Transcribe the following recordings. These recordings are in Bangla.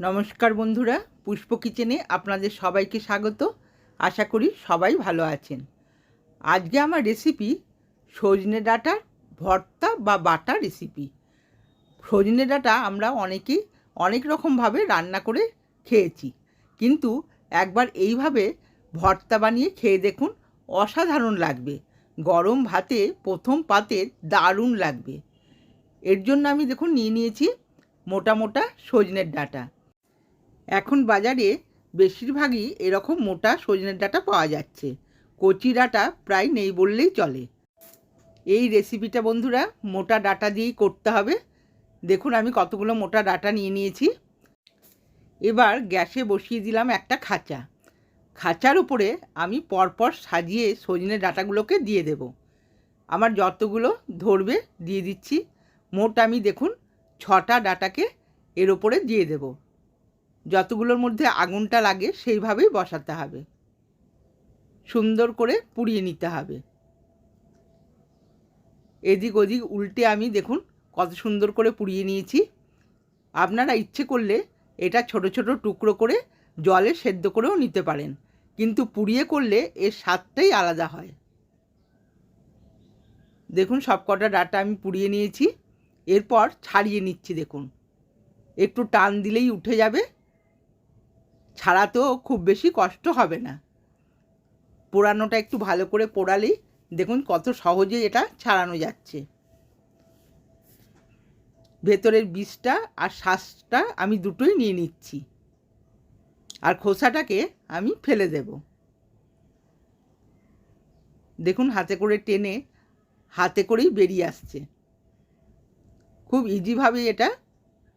নমস্কার বন্ধুরা, পুষ্প কিচেনে আপনাদের সবাইকে স্বাগত। আশা করি সবাই ভালো আছেন। আজকে আমার রেসিপি সজনে ডাঁটার ভর্তা বা বাটা রেসিপি সজনে ডাঁটা আমরা অনেকেই অনেক রকমভাবে রান্না করে খেয়েছি। কিন্তু একবার এইভাবে ভর্তা বানিয়ে খেয়ে দেখুন, অসাধারণ লাগবে। গরম ভাতে প্রথম পাতে দারুণ লাগবে। এর জন্য আমি দেখুন নিয়ে নিয়েছি মোটা মোটা সজনের ডাঁটা। এখন বাজারে বেশিরভাগই এরকম মোটা সজনের ডাটা পাওয়া যাচ্ছে। কচি ডাটা প্রায় নেই বললেই চলে। এই রেসিপিটা বন্ধুরা, মোটা ডাটা দিয়েই করতে হবে। দেখুন, আমি কতগুলো মোটা ডাটা নিয়ে নিয়েছি। এবার গ্যাসে বসিয়ে দিলাম একটা খাঁচা। খাঁচার উপরে আমি পরপর সাজিয়ে সজনে ডাটাগুলোকে দিয়ে দেব। আমার যতগুলো ধরবে দিয়ে দিচ্ছি। মোট আমি দেখুন, ছটা ডাটাকে এর ওপরে দিয়ে দেব। যতগুলোর মধ্যে আগুনটা লাগে, সেইভাবেই বসাতে হবে। সুন্দর করে পুড়িয়ে নিতে হবে। এদিক ওদিক উল্টে আমি দেখুন কত সুন্দর করে পুড়িয়ে নিয়েছি। আপনারা ইচ্ছে করলে এটা ছোট ছোট টুকরো করে জলে সেদ্ধ করেও নিতে পারেন। কিন্তু পুড়িয়ে করলে এর স্বাদটাই আলাদা হয়। দেখুন সব কটা ডাটা আমি পুড়িয়ে নিয়েছি। এরপর ছাড়িয়ে নিচ্ছি দেখুন। একটু টান দিলেই উঠে যাবে। ছাড়াতেও খুব বেশি কষ্ট হবে না। পোড়ানোটা একটু ভালো করে পোড়ালেই দেখুন কত সহজে এটা ছাড়ানো যাচ্ছে। ভেতরের বীজটা আর শ্বাসটা আমি দুটোই নিয়ে নিচ্ছি। আর খোসাটাকে আমি ফেলে দেব। দেখুন হাতে করে টেনে হাতে করেই বেরিয়ে আসছে। খুব ইজিভাবে এটা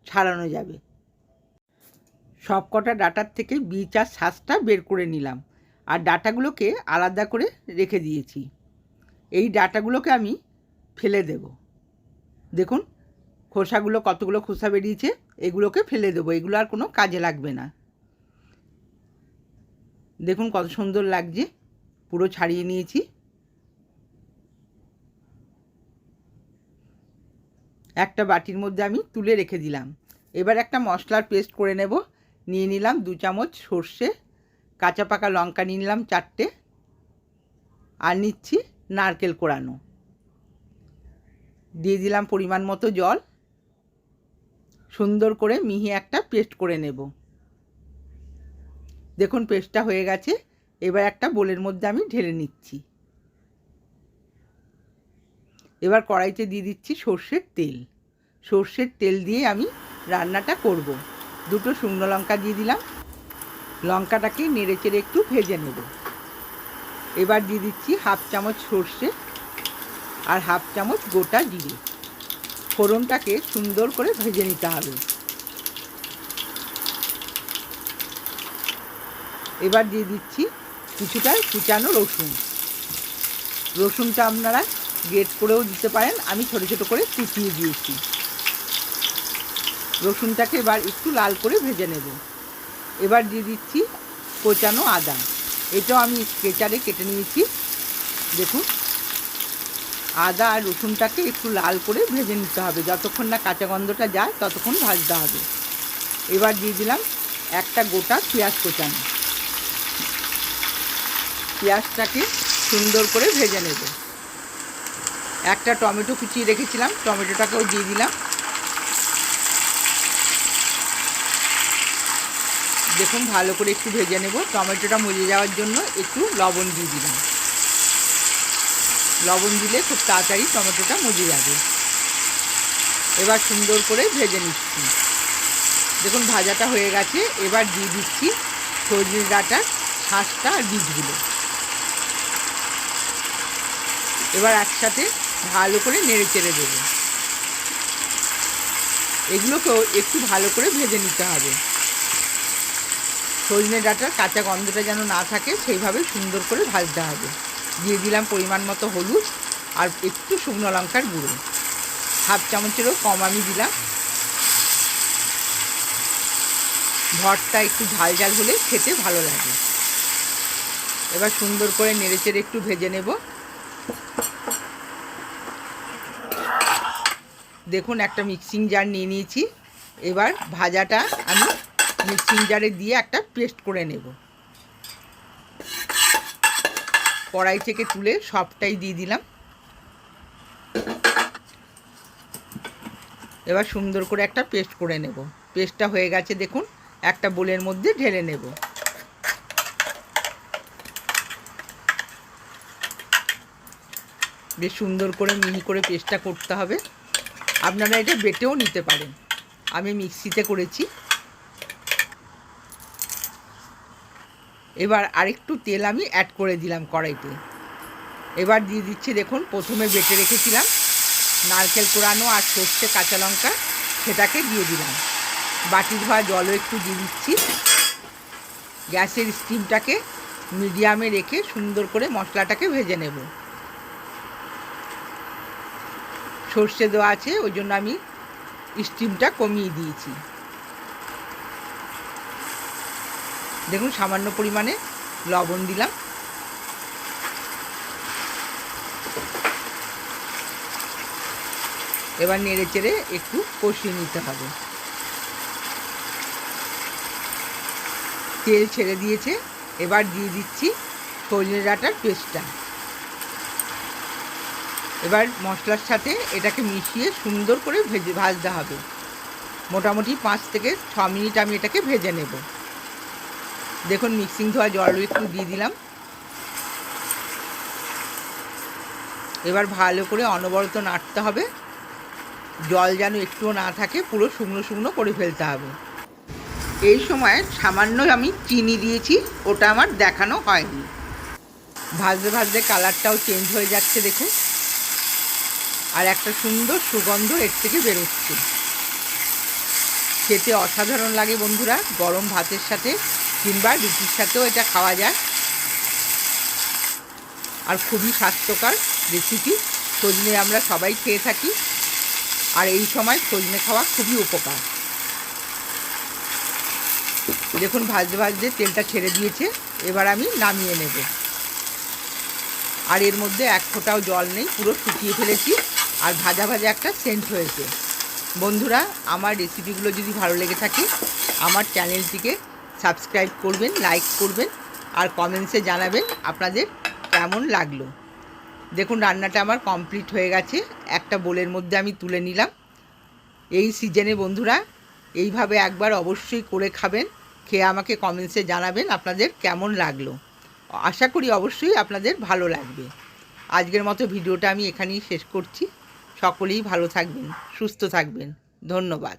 ছাড়ানো যাবে। সব কটা ডাটার থেকে বীজ আর শ্বাসটা বের করে নিলাম আর ডাটাগুলোকে আলাদা করে রেখে দিয়েছি। এই ডাটাগুলোকে আমি ফেলে দেব। দেখুন, খোসাগুলো কতগুলো খোসা বেরিয়েছে, এগুলোকে ফেলে দেবো। এগুলো আর কোনো কাজে লাগবে না। দেখুন কত সুন্দর লাগছে। পুরো ছাড়িয়ে নিয়েছি। একটা বাটির মধ্যে আমি তুলে রেখে দিলাম। এবার একটা মশলার পেস্ট করে নেব। নিয়ে নিলাম দু চামচ সর্ষে, কাঁচা পাকা লঙ্কা নিয়ে নিলাম চারটে, আর নিচ্ছি নারকেল কোড়ানো দিয়ে দিলাম পরিমাণ মতো জল। সুন্দর করে মিহি একটা পেস্ট করে নেব। দেখুন পেস্টটা হয়ে গেছে, এবার একটা বোলের মধ্যে আমি ঢেলে নিচ্ছি। এবার কড়াইতে দিয়ে দিচ্ছি সর্ষের তেল। সর্ষের তেল দিয়ে আমি রান্নাটা করব। দুটো শুকনো লঙ্কা দিয়ে দিলাম। লঙ্কাটাকে নেড়ে চেড়ে একটু ভেজে নেব। এবার দিয়ে দিচ্ছি হাফ চামচ সর্ষে আর হাফ চামচ গোটা জিরে। ফোড়নটাকে সুন্দর করে ভেজে নিতে হবে। এবার দিয়ে দিচ্ছি কিছুটা কুচানো রসুন। রসুনটা আপনারা গ্রেট করেও দিতে পারেন। আমি ছোটো ছোটো করে কুচিয়ে দিয়েছি। রসুনটাকে এবার একটু লাল করে ভেজে নেব। এবার দিয়ে দিচ্ছি কোচানো আদা। এটাও আমি স্কেচারে কেটে নিয়েছি। দেখুন, আদা আর রসুনটাকে একটু লাল করে ভেজে নিতে হবে। যতক্ষণ না কাঁচা গন্ধটা যায়, ততক্ষণ ভাজতে হবে। এবার দিয়ে দিলাম একটা গোটা পেঁয়াজ কোচানো। পেঁয়াজটাকে সুন্দর করে ভেজে নেব। একটা টমেটো কুচিয়ে রেখেছিলাম। টমেটোটাকেও দিয়ে দিলাম। দেখুন, ভালো করে একটু ভেজে নেব। টমেটোটা মজে যাওয়ার জন্য একটু লবণ দিয়ে দিলাম। লবণ দিলে খুব তাড়াতাড়ি টমেটোটা মজে যাবে। এবার সুন্দর করে ভেজে নিচ্ছি। দেখুন, ভাজাটা হয়ে গেছে। এবার দিয়ে দিচ্ছি সজনে ডাঁটার শাঁসটা আর বীজগুলো। এবার একসাথে ভালো করে নেড়ে চেড়ে দেবো। এগুলোকেও একটু ভালো করে ভেজে নিতে হবে। সজনে ডাঁটার কাঁচা গন্ধটা যেন না থাকে সেইভাবে সুন্দর করে ভাজতে হবে। দিয়ে দিলাম পরিমাণ মতো হলুদ আর একটু শুকনো লঙ্কার গুঁড়ো। হাফ চামচেরও কম আমি দিলাম। ভরটা একটু ঝাল ঝাল হলে খেতে ভালো লাগে। এবার সুন্দর করে নেড়েচেড়ে একটু ভেজে নেব। দেখুন একটা মিক্সিং জার নিয়ে নিয়েছি। এবার ভাজাটা আমি মিক্সিং জারে দিয়ে একটা পেস্ট করে নেব। কড়াই থেকে তুলে সবটাই দিয়ে দিলাম। এবার সুন্দর করে একটা পেস্ট করে নেব। পেস্টটা হয়ে গেছে, দেখুন, একটা বোলের মধ্যে ঢেলে নেব। বেশ সুন্দর করে মিহি করে পেস্টটা করতে হবে। আপনারা এটা বেটেও নিতে পারেন। আমি মিক্সিতে করেছি। এবার আরেকটু তেল আমি অ্যাড করে দিলাম কড়াইতে। এবার দিয়ে দিচ্ছি দেখুন, প্রথমে বেটে রেখেছিলাম নারকেল কোরানো আর সর্ষে কাঁচা লঙ্কা, সেটাকে দিয়ে দিলাম। বাটি ধোয়া জলও একটু দিয়ে দিচ্ছি। গ্যাসের স্টিমটাকে মিডিয়ামে রেখে সুন্দর করে মশলাটাকে ভেজে নেব। সর্ষে দেওয়া আছে, ওই জন্য আমি স্টিমটা কমিয়ে দিয়েছি। দেখুন, সামান্য পরিমাণে লবণ দিলাম। এবার নেড়ে চেড়ে একটু কষিয়ে নিতে হবে। তেল ছেড়ে দিয়েছে, এবার দিয়ে দিচ্ছি সজনে ডাঁটার পেস্টটা। এবার মশলার সাথে এটাকে মিশিয়ে সুন্দর করে ভেজে, ভাজতে হবে। মোটামুটি পাঁচ থেকে ছ মিনিট আমি এটাকে ভেজে নেব। দেখুন মিক্সিং ধোয়া জলও একটু দিয়ে দিলাম। এবার ভালো করে অনবরত নাড়তে হবে। জল যেন একটুও না থাকে, পুরো শুকনো শুকনো করে ফেলতে হবে। এই সময় সামান্য আমি চিনি দিয়েছি, ওটা আমার দেখানো হয়নি। ভাজতে ভাজতে কালারটাও চেঞ্জ হয়ে যাচ্ছে, দেখুন। আর একটা সুন্দর সুগন্ধ এর থেকে বেরোচ্ছে। খেতে অসাধারণ লাগে বন্ধুরা, গরম ভাতের সাথে। কিংবা রুটির সাথেও এটা খাওয়া যায়। আর খুবই স্বাস্থ্যকর রেসিপি সজনে আমরা সবাই খেয়ে থাকি। আর এই সময় সজনে খাওয়া খুবই উপকার। দেখুন ভাজতে ভাজতে তেলটা ছেড়ে দিয়েছে। এবার আমি নামিয়ে নেব। আর এর মধ্যে এক ফোঁটাও জল নেই, পুরো শুকিয়ে ফেলেছি। আর ভাজা ভাজা একটা সেন্ট হয়েছে। বন্ধুরা, আমার রেসিপিগুলো যদি ভালো লেগে থাকে, আমার চ্যানেলটিকে সাবস্ক্রাইব করবেন, লাইক করবেন আর কমেন্টসে জানাবেন আপনাদের কেমন লাগল। দেখুন, রান্নাটা আমার কমপ্লিট হয়ে গেছে। একটা বোলের মধ্যে আমি তুলে নিলাম। এই সিজনে বন্ধুরা, এইভাবে একবার অবশ্যই করে খাবেন। খেয়ে আমাকে কমেন্টসে জানাবেন আপনাদের কেমন লাগল। আশা করি অবশ্যই আপনাদের ভালো লাগবে। আজকের মতো ভিডিওটা আমি এখানেই শেষ করছি। সকলেই ভালো থাকবেন, সুস্থ থাকবেন। ধন্যবাদ।